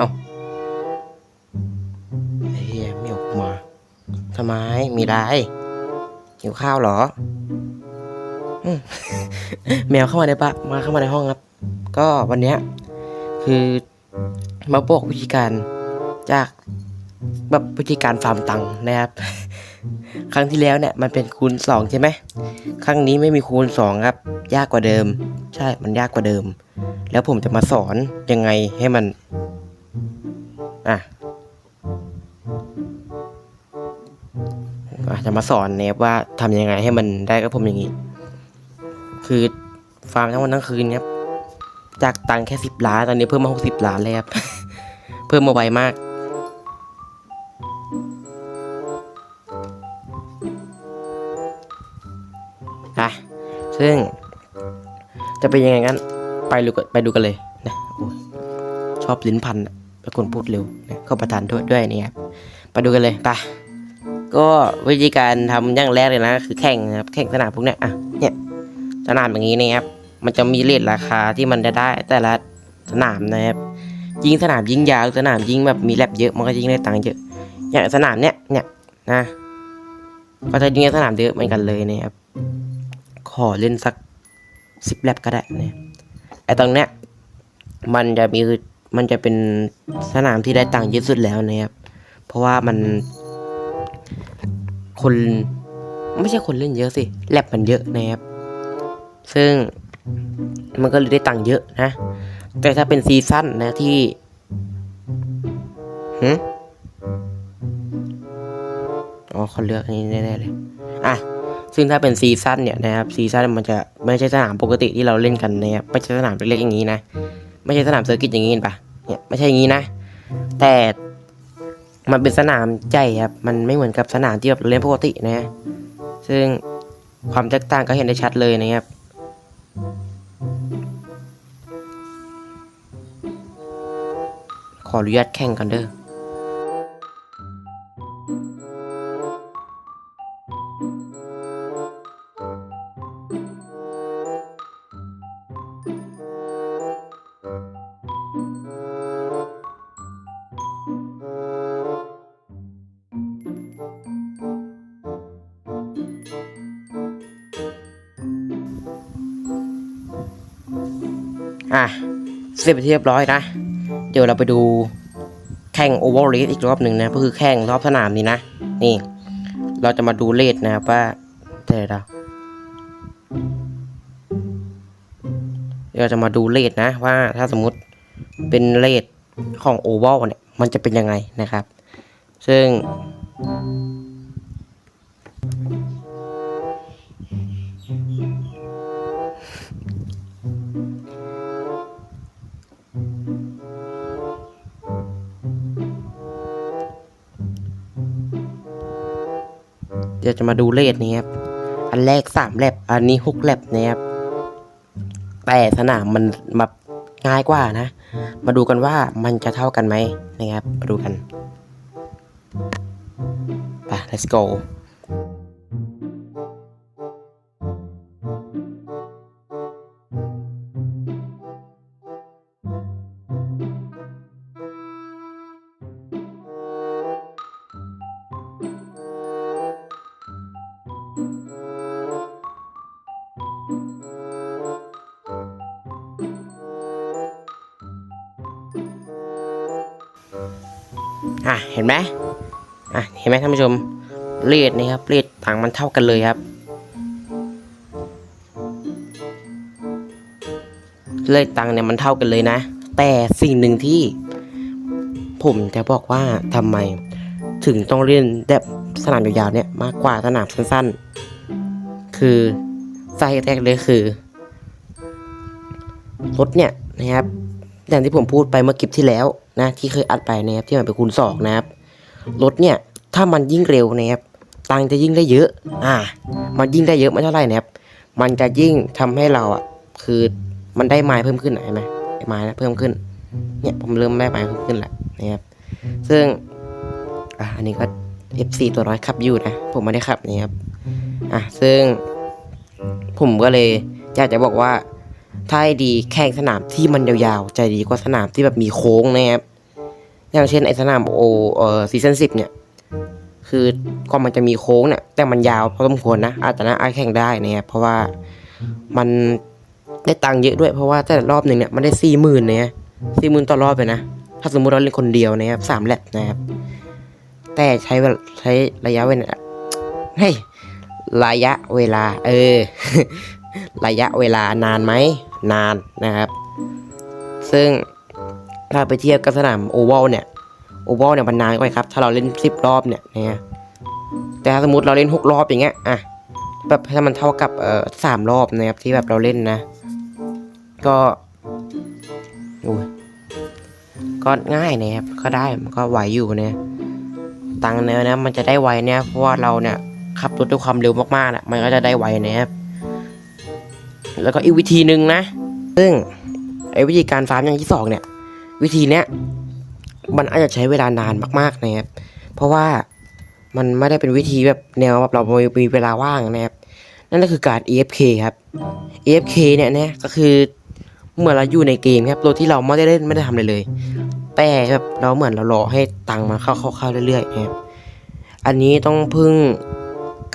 เอาไอ้เฮียไม่ออกมาทำไมมีไรหิวข้าวเหรอแมวเข้ามาในปะมาเข้ามาในห้องครับ ก็วันเนี้ยคือมาบอกวิธีการจากแบบวิธีการฟาร์มตังค์นะครับ ครั้งที่แล้วเนี่ยมันเป็นคูณสองใช่ไหมครั้งนี้ไม่มีคูณสองครับ ยากกว่าเดิม ใช่มันยากกว่าเดิม แล้วผมจะมาสอนยังไงให้มัน อะจะมาสอนเนฟว่าทำยังไงให้มันได้กับผมอย่างนี้ คือฟาร์มทั้งวันทั้งคืนครับ จากตังแค่สิบล้านตอนนี้เพิ่มมาหกสิบล้านเลยครับ เพิ่มมาไวมาก อะ ซึ่ง จะเป็นยังไงกัน ไปดูกันไปดูกันเลยนะโอ้ชอบลิ้นพันอะ เป็นคนพูดเร็วนะก็ประทานโทษด้วยนี่ครับไปดูกันเลยไปก็วิธีการทำอย่างแรกเลยนะ คือแข่งนะครับแข่งสนามพวกเนี้ยอะเนี่ยสนามอย่างนี้นะครับมันจะมีเลทราคาที่มันจะได้ แต่ละสนามนะครับยิงสนามยิงยาวสนามยิงแบบมีแลบเยอะมันก็ยิงได้ตังค์เยอะอย่างสนามเนี้ยเนี่ยนะก็จะยิงในสนามเยอะเหมือนกันเลยนะครับขอเล่นสักสิบแลบก็ได้นี่ยไอตรงเนี้ยมันจะมี มันจะเป็นสนามที่ได้ตังค์เยอะสุดแล้วนะครับ เพราะว่ามัน คนไม่ใช่คนเล่นเยอะสิแลบมันเยอะนะครับ ซึ่งมันก็เลยได้ตังค์เยอะนะ แต่ถ้าเป็นซีซั่นนะที่หือ๋อเขาเลือกอันนี้แน่ๆเลย อะ ซึ่งถ้าเป็นซีซั่นเนี่ยนะครับ ซีซั่นมันจะไม่ใช่สนามปกติที่เราเล่นกันนะครับ ไม่ใช่สนามเล็กๆอย่างนี้นะ ไม่ใช่สนามเซอร์กิตอย่างนี้ปะเนี่ยไม่ใช่อย่างนี้นะ แต่มันเป็นสนามใหญ่ครับ มันไม่เหมือนกับสนามที่แบบเราเล่นปกตินะ ซึ่งความแตกต่างก็เห็นได้ชัดเลยนะครับ ขออนุญาตแข่งกันเด้อ อะเสร็จไปนที่เรียบร้อยนะ เดี๋ยวเราไปดูแข่งโอเวอร์เลอีกรอบหนึ่งนะ ก็คือแข่งรอบสนามนี้นะ นี่ เราจะมาดูเลทนะครับว่าเท่าไหร่ เราจะมาดูเลทนะว่าถ้าสมมุติเป็นเลทของโอเวอร์เนี่ยมันจะเป็นยังไงนะครับ ซึ่ง เดี๋ยวจะมาดูเลทนี้ครับ อันแรกสามแลบอันนี้หกแลบนะครับ แต่สนามมันแบบง่ายกว่านะ มาดูกันว่ามันจะเท่ากันไหมนะครับมาดูกันไป let's go อะเห็นไหมอะเห็นไหมท่านผู้ชมเลทนี่ครับเลทต่างมันเท่ากันเลยครับ เลขตังเนี่ยมันเท่ากันเลยนะ แต่สิ่งหนึ่งที่ผมจะบอกว่าทำไม ถึงต้องเล่นแบบสนามยาวๆเนี่ยมากกว่าสนามสั้นๆ คือสาเหตุแรกเลยคือรถเนี่ยนะครับอย่างที่ผมพูดไปเมื่อคลิปที่แล้ว นะที่เคยอัดไปนะครับที่มันเป็นคูณสองนะครับรถเนี่ยถ้ามันยิ่งเร็วนะครับตังจะยิ่งได้เยอะ อ่า มันยิ่งได้เยอะไม่เท่าไหร่นะครับ มันจะยิ่งทำให้เราอะ คือมันได้ไม้เพิ่มขึ้นเห็นไหมได้ไม้นะเพิ่มขึ้น เนี่ยผมเริ่มได้ไม้เพิ่มขึ้นแหละนะครับ ซึ่ง อะอันนี้ก็ F4 ตัวน้อยขับอยู่นะ ผมไม่ได้ขับนี่ครับ อะ ซึ่ง ผมก็เลยอยากจะบอกว่า ถ้าดีแข่งสนามที่มันยาวๆ ใจดีกว่าสนามที่แบบมีโค้งนะครับ อย่างเช่นไอสนามโอเออซีซั่นสิบเนี่ย คือก็มันจะมีโค้งเนี่ยแต่มันยาวพอสมควรนะ อาจจะน่าอาจแข่งได้นะครับเพราะว่ามันได้ตังค์เยอะด้วย เพราะว่าแต่ละรอบหนึ่งเนี่ยมันได้สี่หมื่นเนี่ยสี่หมื่นต่อรอบเลยนะ ถ้าสมมติเราเล่นคนเดียวนะครับสามแลตนะครับ แต่ใช้เวลาใช้ระยะเวลาเฮ้ยระยะเวลา เออ ระยะเวลานานไหมนานนะครับ ซึ่ง ถ้าไปเทียบกับสนามโอเวลเนี่ยโอเวลเนี่ยมันนานกว่าครับ ถ้าเราเล่นสิบรอบเนี่ยนะฮะแต่ถ้าสมมติเราเล่นหกรอบอย่างเงี้ยอะแบบถ้ามันเท่ากับเอ่อสามรอบนะครับที่แบบเราเล่นนะ ก็โอ้ยก็ง่ายนะครับก็ได้มันก็ไหวอยู่เนี่ยตังเนี่ยนะมันจะได้ไวเนี่ยเพราะว่าเราเนี่ยขับรถด้วยความเร็วมากๆนะมันก็จะได้ไวนะครับแล้วก็อีกวิธีหนึ่งนะ ซึ่งไอ้วิธีการฟาร์มอย่างที่สองเนี่ย วิธีเนี้ยมันอาจจะใช้เวลานานมากๆนะครับ เพราะว่ามันไม่ได้เป็นวิธีแบบแนวแบบเรามีเวลาว่างนะครับ นั่นก็คือการ AFK ครับ AFK เนี่ยนะก็คือเหมือนเราอยู่ในเกมครับโดยที่เราไม่ได้เล่นไม่ได้ทำอะไรเลย แต่แบบเราเหมือนเรารอให้ตังค์มันเข้าเข้าเข้าเรื่อยๆนะครับ อันนี้ต้องพึ่ง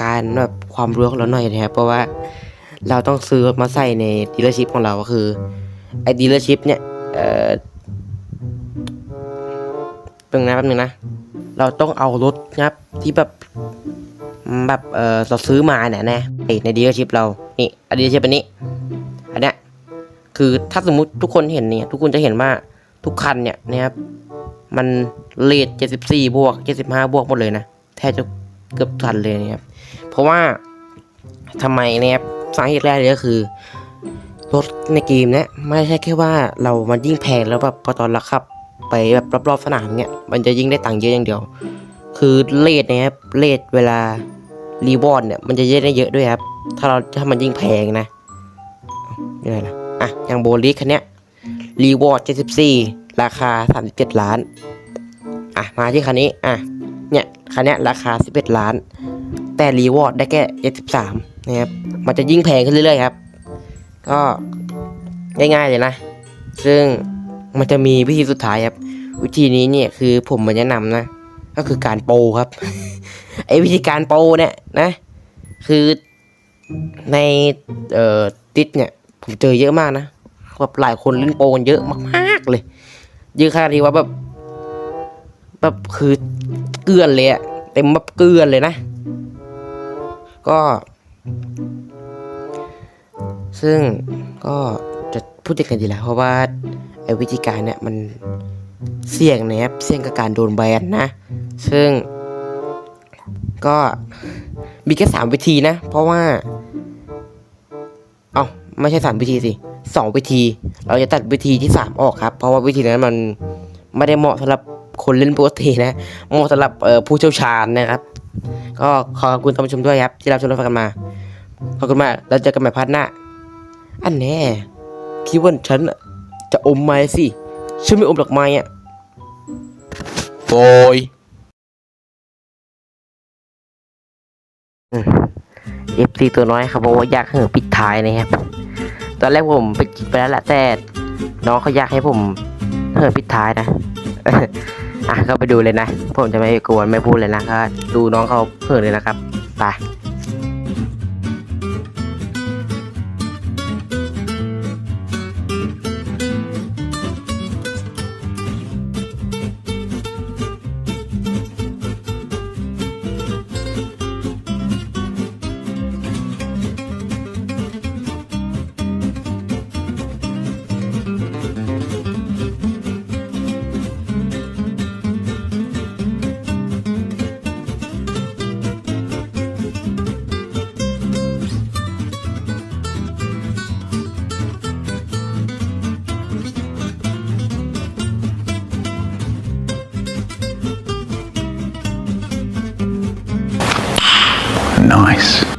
การแบบความรู้ของเราหน่อยนะครับ เพราะว่าเราต้องซื้อมาใส่ในดีลเลอร์ชิพของเราก็คือไอ้ดีลเลอร์ชิพเนี่ยเอ่อ นึงนะแป๊บนึงนะ เราต้องเอารถนะครับที่แบบแบบเออเราซื้อมาเนี่ยนะในดีลชิพเรานี่อันดีลชิพอันนี้อันเนี้ยคือถ้าสมมุติทุกคนเห็นเนี่ยทุกคนจะเห็นว่าทุกคันเนี่ยนะครับมันเลทเจ็ดสิบสี่บวกเจ็ดสิบห้าบวกหมดเลยนะแทบจะเกือบทันเลยนะครับเพราะว่าทำไมนะครับสาเหตุแรกเลยก็คือรถในเกมเนี่ยไม่ใช่แค่ว่าเรามันยิ่งแพงแล้วแบบพอตอนเราขับ ไปแบบรอบๆสนามเนี่ยมันจะยิ่งได้ตังค์เยอะอย่างเดียว คือเลทเนี่ยครับเลทเวลารีวอร์ดเนี่ยมันจะเยอะได้เยอะด้วยครับ ถ้าเราถ้ามันยิ่งแพงนะนี่อะไรล่ะอะอย่างโบลิคันเนี้ยรีวอร์ด74ราคา37ล้านอะมาที่คันนี้อะเนี่ยคันเนี้ยราคา11ล้าน แต่รีวอร์ดได้แค่73นะครับมันจะยิ่งแพงขึ้นเรื่อยๆครับ ก็ง่ายๆเลยนะ ซึ่ง มันจะมีวิธีสุดท้ายครับ วิธีนี้เนี่ยคือผมมาแนะนำนะ ก็คือการโปครับ ไอ้วิธีการโปเนี่ยนะ คือในเอ่อติดเนี่ย ผมเจอเยอะมากนะแบบหลายคนเล่นโปกันเยอะมากๆเลย เยอะขนาดที่ว่าแบบแบบคือเกลือนเลยอะเต็มแบบเกลือนเลยนะ ก็ ซึ่งก็จะพูดยังไงดีล่ะเพราะว่า ไอ้วิธีการเนี่ยมันเสี่ยงนะครับเสี่ยงกับการโดนแบนนะ ซึ่ง ก็มีแค่สามวิธีนะ เพราะว่า เอาไม่ใช่สามวิธีสิสองวิธี เราจะตัดวิธีที่สามออกครับ เพราะว่าวิธีนั้นมันไม่ได้เหมาะสำหรับคนเล่นปกตินะเหมาะสำหรับผู้เชี่ยวชาญนะครับ ก็ขอขอบคุณท่านผู้ชมด้วยครับ ที่รับชมรับฟังกันมาขอบคุณมากแล้วเจอกันใหม่พาร์ทหน้าอันแน่คิดว่าฉันน่ะ จะอมไม้สิฉันไม่อมดอกไม้อะโอย เอฟซีตัวน้อยครับบอกว่าอยากให้ผมปิดท้ายนะครับ ตอนแรกผมไปคิดไปแล้วแหละแต่น้องเขาอยากให้ผมเหินปิดท้ายนะ อะก็ไปดูเลยนะ ผมจะไม่กวนไม่พูดเลยนะก็ดูน้องเขาเหินเลยนะครับไป nice.